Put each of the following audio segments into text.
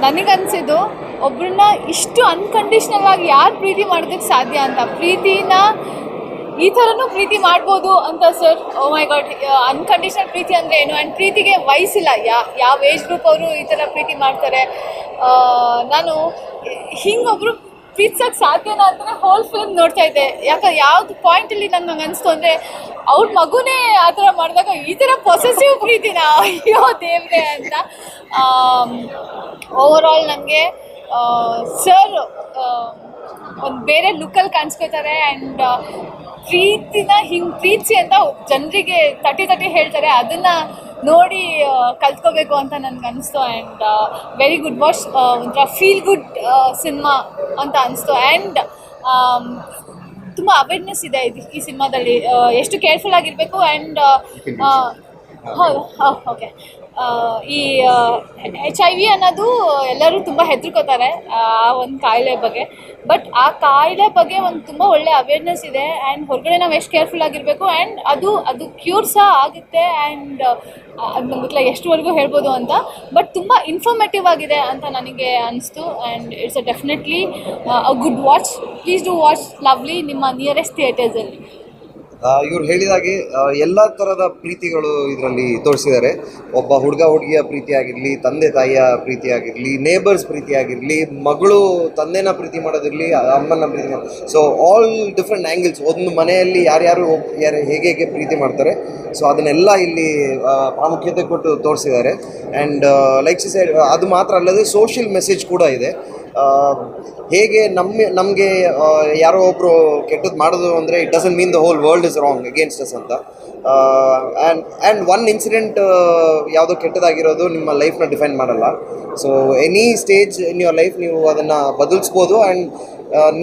ನನಗನ್ಸಿದ್ದು ಒಬ್ರನ್ನ ಇಷ್ಟು ಅನ್ಕಂಡೀಷ್ನಲ್ ಆಗಿ ಯಾರು ಪ್ರೀತಿ ಮಾಡೋದಕ್ಕೆ ಸಾಧ್ಯ ಅಂತ. ಪ್ರೀತಿನ ಈ ಥರನೂ ಪ್ರೀತಿ ಮಾಡ್ಬೋದು ಅಂತ sir oh my god unconditional ಪ್ರೀತಿ ಅಂದರೆ ಏನು? ಆ್ಯಂಡ್ ಪ್ರೀತಿಗೆ ವಯಸ್ಸಿಲ್ಲ. ಯಾ ಯಾವ ಏಜ್ ಗ್ರೂಪ್ ಅವರು ಈ ಥರ ಪ್ರೀತಿ ಮಾಡ್ತಾರೆ? ಆ, ನಾನು ಹಿಂಗೊಬ್ರು ಪ್ರೀತಿಸೋಕೆ ಸಾಧ್ಯನಾ ಅಂತಲೇ ಹೋಲ್ ಫಿಲ್ಮ್ ನೋಡ್ತಾ ಇದ್ದೆ. ಯಾಕೆ ಯಾವ್ದು ಪಾಯಿಂಟಲ್ಲಿ ನಂಗೆ ಅನಿಸ್ತು ಅಂದರೆ ಅವ್ರ ಮಗುನೇ ಆ ಥರ ಮಾಡಿದಾಗ ಈ ಥರ ಪೊಸೆಸಿವ್ ಪ್ರೀತಿನ ಅಯ್ಯೋ ದೇವ್ರೆ ಅಂತ. ಓವರ್ ಆಲ್ ನನಗೆ ಸರ್ ಒಂದು ಬೇರೆ ಲುಕ್ಕಲ್ಲಿ ಕಾಣಿಸ್ಕೋತಾರೆ ಆ್ಯಂಡ್ ಪ್ರೀತಿನ ಹಿಂಗೆ ಪ್ರೀತಿಸಿ ಅಂತ ಜನರಿಗೆ ತಟ್ಟಿ ತಟ್ಟಿ ಹೇಳ್ತಾರೆ. ಅದನ್ನು ನೋಡಿ ಕಲ್ತ್ಕೋಬೇಕು ಅಂತ ನನಗೆ ಅನಿಸ್ತು ಆ್ಯಂಡ್ ವೆರಿ ಗುಡ್ ವಾಚ್ ಒಂಥರ ಫೀಲ್ ಗುಡ್ ಸಿನಿಮಾ ಅಂತ ಅನಿಸ್ತು. ಆ್ಯಂಡ್ ತುಂಬ ಅವೇರ್ನೆಸ್ ಇದೆ ಇದು ಈ ಸಿನಿಮಾದಲ್ಲಿ ಎಷ್ಟು ಕೇರ್ಫುಲ್ ಆಗಿರಬೇಕು ಆ್ಯಂಡ್ ಹೌದು. ಓಕೆ. ಈ ಎಚ್ ಐ ವಿ ಅನ್ನೋದು ಎಲ್ಲರೂ ತುಂಬ ಹೆದರ್ಕೋತಾರೆ, ಆ ಒಂದು ಕಾಯಿಲೆ ಬಗ್ಗೆ. ಬಟ್ ಆ ಕಾಯಿಲೆ ಬಗ್ಗೆ ಒಂದು ತುಂಬ ಒಳ್ಳೆ ಅವೇರ್ನೆಸ್ ಇದೆ ಆ್ಯಂಡ್ ಹೊರಗಡೆ ನಾವು ಎಷ್ಟು ಕೇರ್ಫುಲ್ ಆಗಿರಬೇಕು ಆ್ಯಂಡ್ ಅದು ಅದು ಕ್ಯೂರ್ ಸಹ ಆಗುತ್ತೆ ಆ್ಯಂಡ್ ಅದು ಗೊತ್ತಿಲ್ಲ ಎಷ್ಟುವರೆಗೂ ಹೇಳ್ಬೋದು ಅಂತ. ಬಟ್ ತುಂಬ ಇನ್ಫಾರ್ಮೇಟಿವ್ ಆಗಿದೆ ಅಂತ ನನಗೆ ಅನಿಸ್ತು and it's a definitely a good watch please do watch Lovely ನಿಮ್ಮ ನಿಯರೆಸ್ಟ್ ಥಿಯೇಟರ್ಸಲ್ಲಿ ಇವ್ರು ಹೇಳಿದಾಗೆ ಎಲ್ಲ ಥರದ ಪ್ರೀತಿಗಳು ಇದರಲ್ಲಿ ತೋರಿಸಿದ್ದಾರೆ. ಒಬ್ಬ ಹುಡುಗ ಹುಡುಗಿಯ ಪ್ರೀತಿ ಆಗಿರಲಿ ತಂದೆ ತಾಯಿಯ ಪ್ರೀತಿ ಆಗಿರಲಿ ನೇಬರ್ಸ್ ಪ್ರೀತಿ ಆಗಿರಲಿ ಮಗಳು ತಂದೆನ ಪ್ರೀತಿ ಮಾಡೋದಿರಲಿ ಅಮ್ಮನ ಪ್ರೀತಿ ಸೊ ಆಲ್ ಡಿಫ್ರೆಂಟ್ ಆ್ಯಂಗಲ್ಸ್ ಒಂದು ಮನೆಯಲ್ಲಿ ಯಾರ್ಯಾರು ಯಾರು, ಹೇಗೆ ಹೇಗೆ ಪ್ರೀತಿ ಮಾಡ್ತಾರೆ ಸೊ ಅದನ್ನೆಲ್ಲ ಇಲ್ಲಿ ಪ್ರಾಮುಖ್ಯತೆ ಕೊಟ್ಟು ತೋರಿಸಿದ್ದಾರೆ. ಆ್ಯಂಡ್ ಲೈಕ್ ಸೈಡ್ ಅದು ಮಾತ್ರ ಅಲ್ಲದೆ ಸೋಷಿಯಲ್ ಮೆಸೇಜ್ ಕೂಡ ಇದೆ. ಹೇಗೆ ನಮ್ಮ, ನಮಗೆ ಯಾರೋ ಒಬ್ಬರು ಕೆಟ್ಟದ್ದು ಮಾಡೋದು ಅಂದರೆ it doesn't mean the whole world is wrong against us ಅಂತ. ಆ್ಯಂಡ್ ಆ್ಯಂಡ್ ಒನ್ ಇನ್ಸಿಡೆಂಟ್ ಯಾವುದೋ ಕೆಟ್ಟದಾಗಿರೋದು ನಿಮ್ಮ ಲೈಫ್ನ ಡಿಫೈನ್ ಮಾಡಲ್ಲ. So any stage in your life ನೀವು ಅದನ್ನು ಬದಲಿಸ್ಬೋದು ಆ್ಯಂಡ್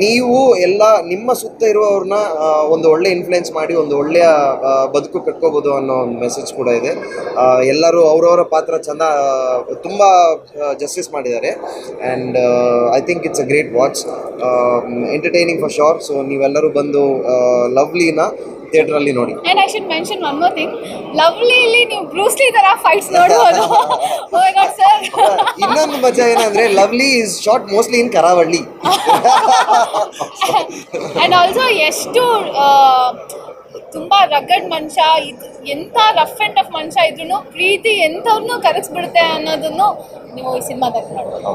ನೀವು ಎಲ್ಲ ನಿಮ್ಮ ಸುತ್ತ ಇರುವವ್ರನ್ನ ಒಂದು ಒಳ್ಳೆ ಇನ್ಫ್ಲುಯೆನ್ಸ್ ಮಾಡಿ, ಒಂದು ಒಳ್ಳೆಯ ಬದುಕು ಕಟ್ಕೋಬೋದು ಅನ್ನೋ ಒಂದು ಮೆಸೇಜ್ ಕೂಡ ಇದೆ. ಎಲ್ಲರೂ ಅವರವರ ಪಾತ್ರ ಚೆಂದ ತುಂಬ ಜಸ್ಟಿಸ್ ಮಾಡಿದ್ದಾರೆ. And I think it's a great watch entertaining for sure so ನೀವೆಲ್ಲರೂ ಬಂದು ಲವ್ಲಿನ ಥಿಯೇಟ್ರಲ್ಲಿ ನೋಡಿ. And I should mention one more thing ಇಲ್ಲಿ ನೀವು ಬ್ರೂಸ್ಲಿ ತರ ಫೈಟ್ಸ್ ನೋಡಬಹುದು ಓ ಮೈ ಗಾಡ್ ಸರ್ ಇನ್ನೊಂದು ಮಜಾ ಏನಂದ್ರೆ Lovely is shot mostly in Karavali and also ಎಷ್ಟು ತುಂಬಾ ರಗಡ್ ಮನುಷ್ಯ ಇದು ಎಂಥ ರಫ್ ಆ್ಯಂಡ್ ಟಫ್ ಮನುಷ್ಯ ಇದ್ರೂ ಪ್ರೀತಿ ಎಂಥವ್ರನ್ನೂ ಕರೆಸ್ಬಿಡುತ್ತೆ ಅನ್ನೋದನ್ನು ನೀವು ಈ ಸಿನಿಮಾದಲ್ಲಿ ನೋಡ್ಬೋದು.